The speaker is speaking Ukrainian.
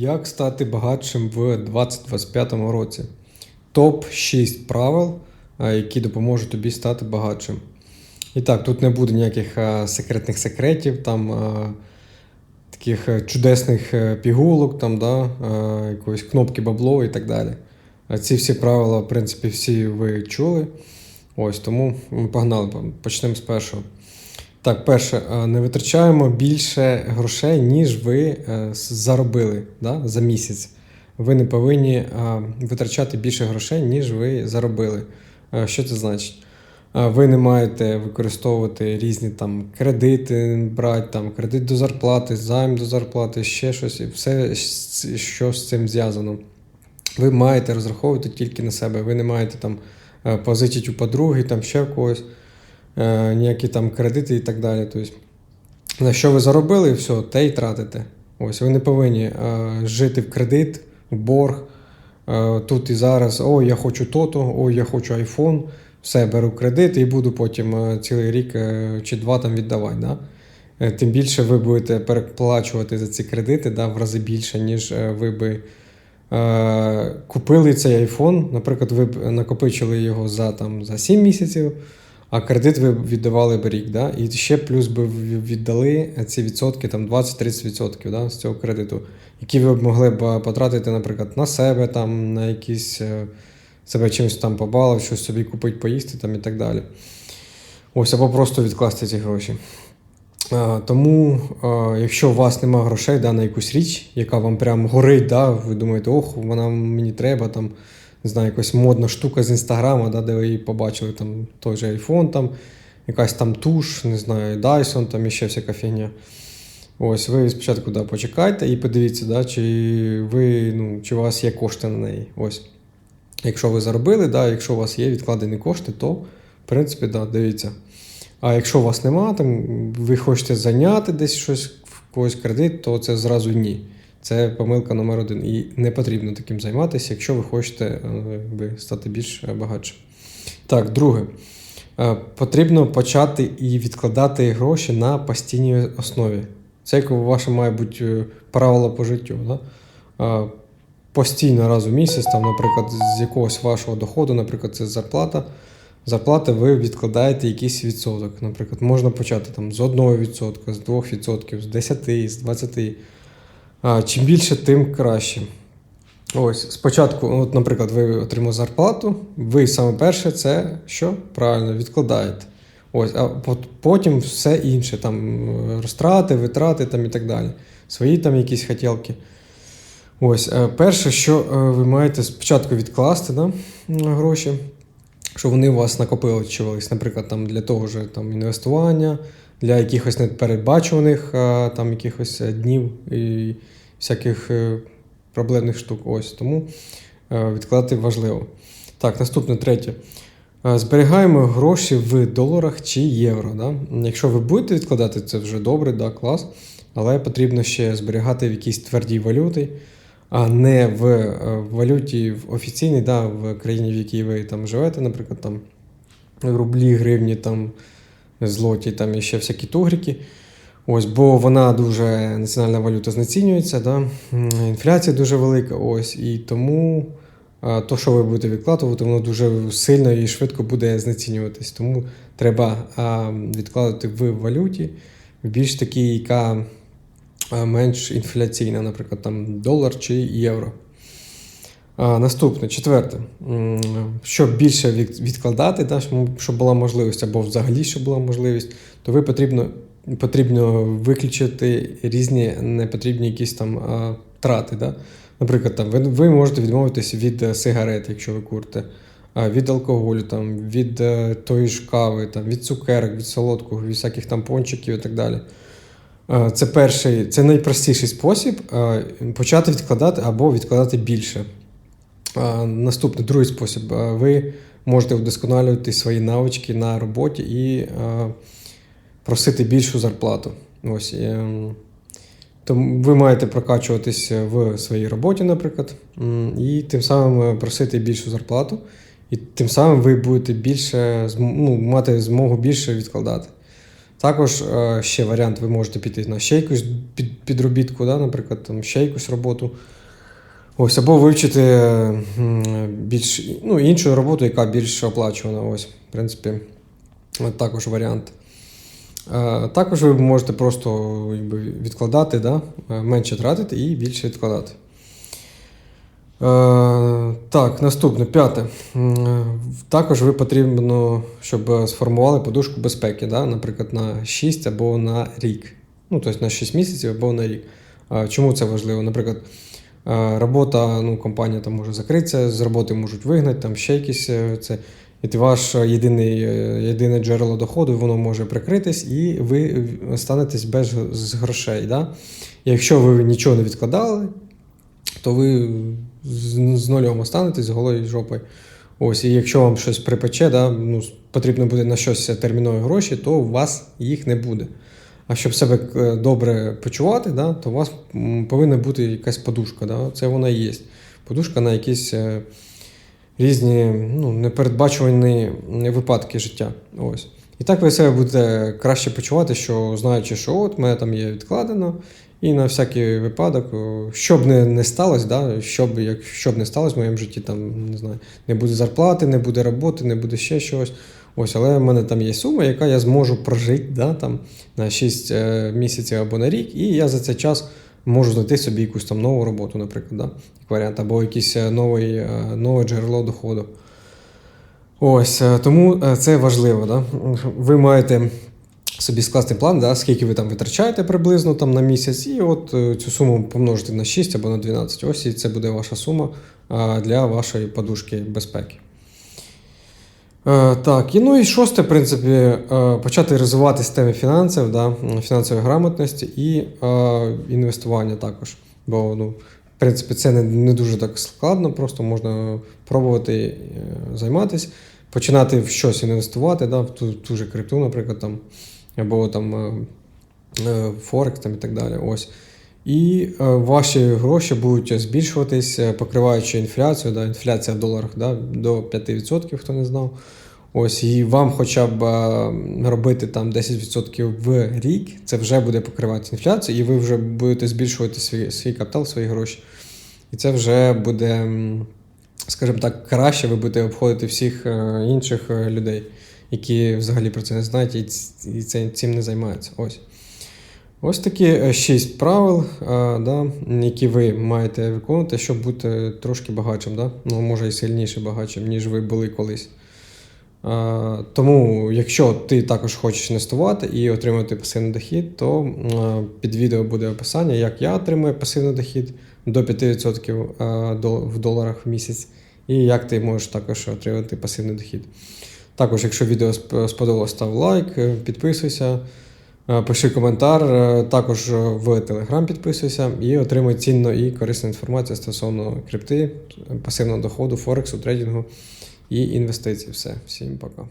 Як стати багатшим в 2025 році? Топ 6 правил, які допоможуть тобі стати багатшим. І так, тут не буде ніяких секретних секретів, там таких е, чудесних е, пігулок, там, да, якоїсь кнопки бабло і так далі. Ці всі правила, в принципі, всі ви чули. Ось тому ми погнали, почнемо з першого. Так, перше, е, не витрачаємо більше грошей, ніж ви е, заробили да, за місяць. Ви не повинні е, витрачати більше грошей, ніж ви заробили. Що це значить? Ви не маєте використовувати різні там кредити, брати там кредит до зарплати, займ до зарплати, ще щось, і все, що з цим зв'язано. Ви маєте розраховувати тільки на себе. Ви не маєте там позичити у подруги, там ще в когось ніякі там кредити і так далі. Тобто, на що ви заробили, все, те й тратите. Ось ви не повинні е, жити в кредит, в борг. Е, тут і зараз, о, я хочу то-то, о, я хочу iPhone, все, беру кредит і буду потім е, цілий рік е, чи два там віддавати. Да? Е, Тим більше ви будете переплачувати за ці кредити да, в рази більше, ніж е, ви би е, купили цей iPhone. Наприклад, ви б накопичили його за, там, за 7 місяців, а кредит ви віддавали б рік. Да? І ще плюс би ви віддали ці відсотки, там 20-30% да, з цього кредиту, які ви б могли б потратити, наприклад, на себе, там, на якісь е, себе чимось там побалив, щось собі купити, поїсти там, і так далі. Ось, або просто відкласти ці гроші. А, Тому, якщо у вас немає грошей да, на якусь річ, яка вам прям горить, да, ви думаєте, ох, вона мені треба, там, не знаю, якась модна штука з інстаграма, да, де ви її побачили, там той же iPhone, там, якась там туш, не знаю, Dyson, там і ще всяка фігня. Ось, ви спочатку да, почекайте і подивіться, да, чи ви, ну, чи у вас є кошти на неї. Ось. Якщо ви заробили, да, якщо у вас є відкладені кошти, то в принципі, да, дивіться. А якщо у вас нема, ви хочете зайняти десь щось в когось кредит, то це зразу ні. Це помилка номер один. І не потрібно таким займатися, якщо ви хочете е, якби, стати більш е, багатшим. Так, друге. Е, Потрібно почати і відкладати гроші на постійній основі. Це як ваше має бути е, правило по життю. Да? Е, Постійно раз у місяць, там, наприклад, з якогось вашого доходу, наприклад, це зарплата. Зарплати ви відкладаєте якийсь відсоток. Наприклад, можна почати там, з 1%, з 2%, з 10, з 20. Чим більше, тим краще. Ось, спочатку, от, наприклад, ви отримали зарплату, ви саме перше це що? Правильно, відкладаєте. Ось, а потім все інше, там розтрати, витрати там, і так далі. Свої там якісь хотілки. Ось, е, перше, що е, ви маєте спочатку відкласти да, гроші, щоб вони у вас накопичувались, наприклад, там, для того ж там, інвестування, для якихось непередбачуваних е, там, якихось е, днів і всяких е, проблемних штук. Ось, тому відкладати важливо. Так, наступне третє. Зберігаємо гроші в доларах чи євро. Да? Якщо ви будете відкладати, це вже добре, да, клас. Але потрібно ще зберігати в якійсь твердій валюті, а не в е, валюті в офіційній, да, в країні, в якій ви там живете, наприклад, там рублі, гривні, там, злоті, там і ще всякі тугрики. Ось, бо вона дуже національна валюта знецінюється, да? інфляція дуже велика. Ось, і тому а, то, що ви будете відкладувати, воно дуже сильно і швидко буде знецінюватись. Тому треба а, відкладати в валюті, в більш такій, яка менш інфляційна, наприклад, там долар чи євро. Наступне, четверте. Щоб більше відкладати, да, щоб- була можливість, або взагалі, щоб була можливість, то ви потрібно, потрібно виключити різні непотрібні якісь там а, трати. Да? Наприклад, там, ви, ви можете відмовитися від е, сигарет, якщо ви курите, від алкоголю, там, від е, тої ж кави, там, від цукерок, від солодкого, від всяких там пончиків і так далі. Е, Це перший, це найпростіший спосіб е, почати відкладати або відкладати більше. Наступний другий спосіб. Ви можете вдосконалювати свої навички на роботі і просити більшу зарплату. Ось, тому ви маєте прокачуватись в своїй роботі, наприклад, і тим самим е, просити більшу зарплату, і тим самим ви будете більше ну, мати змогу більше відкладати. Також е, ще варіант, ви можете піти на ще якусь під, підробітку, да, наприклад, там ще якусь роботу. Ось, або вивчити більш ну, іншу роботу, яка більш оплачувана. Ось, в принципі, також варіант. Е, Також ви можете просто відкладати, да? е, менше тратити і більше відкладати. Е, Так, наступне, п'яте. Також ви потрібно, щоб сформували подушку безпеки, да? наприклад, на 6 або на рік. Ну, тобто на 6 місяців або на рік. Е, Чому це важливо? Наприклад, е, робота, ну, компанія там може закритися, з роботи можуть вигнати, там ще якісь е, це. І ваш єдиний, е, єдине джерело доходу, воно може прикритись, і ви станетесь без з грошей. Да? Якщо ви нічого не відкладали, то ви з, нульом останетесь голою жопою. Ось, і якщо вам щось припече, да, ну, потрібно буде на щось термінові гроші, то у вас їх не буде. А щоб себе е, добре почувати, да, то у вас повинна бути якась подушка. Да? Це вона і є. Подушка на якісь е, різні ну, непередбачувані випадки життя. Ось. І так ви себе будете краще почувати, що знаючи, що от мене там є відкладено, і на всякий випадок, що б не, не сталося, да, що б, як, що б не сталося в моєму житті, там, не знаю, не буде зарплати, не буде роботи, не буде ще щось. Ось, але в мене там є сума, яка я зможу прожити да, там, на 6 е, місяців або на рік, і я за цей час можу знайти собі якусь там нову роботу, наприклад, да, як варіант, або якийсь е, е, нове джерело доходу. Ось, е, тому е, це важливо. Да? Ви маєте собі скласти план, да, скільки ви там витрачаєте приблизно там, на місяць, і от е, цю суму помножити на 6 або на 12. Ось і це буде ваша сума для вашої подушки безпеки. Так, і ну і шосте, в принципі, почати розвиватися в темі фінансів, да, фінансової грамотності і інвестування також. Бо, ну, в принципі, це не, не дуже так складно, просто можна пробувати займатися, починати в щось інвестувати, да, в ту, ту же крипту, наприклад, там, або там е, е, Форекс там, і так далі. Ось. І е, ваші гроші будуть збільшуватись, покриваючи інфляцію. Да, інфляція в доларах да, до 5%, хто не знав. Ось, і вам хоча б робити там 10% в рік, це вже буде покривати інфляцію, і ви вже будете збільшувати свій, свій капітал, свої гроші. І це вже буде, скажімо так, краще ви будете обходити всіх е, інших е, людей, які взагалі про це не знають і цим не займаються. Ось. Ось такі е, шість правил, да, які ви маєте виконувати, щоб бути трошки багатшим, да? ну, може і сильніше багатшим, ніж ви були колись. Тому, якщо ти також хочеш інвестувати і отримати пасивний дохід, то під відео буде описання, як я отримую пасивний дохід до 5% е, в доларах в місяць, і як ти можеш також отримати пасивний дохід. Також, якщо відео сп- сподобалось, став лайк, е, підписуйся. Е, Пиши коментар, також в Телеграм підписуйся і отримуй цінну і корисну інформацію стосовно крипти, пасивного доходу, Форексу, трейдингу і інвестицій. Все, всім пока.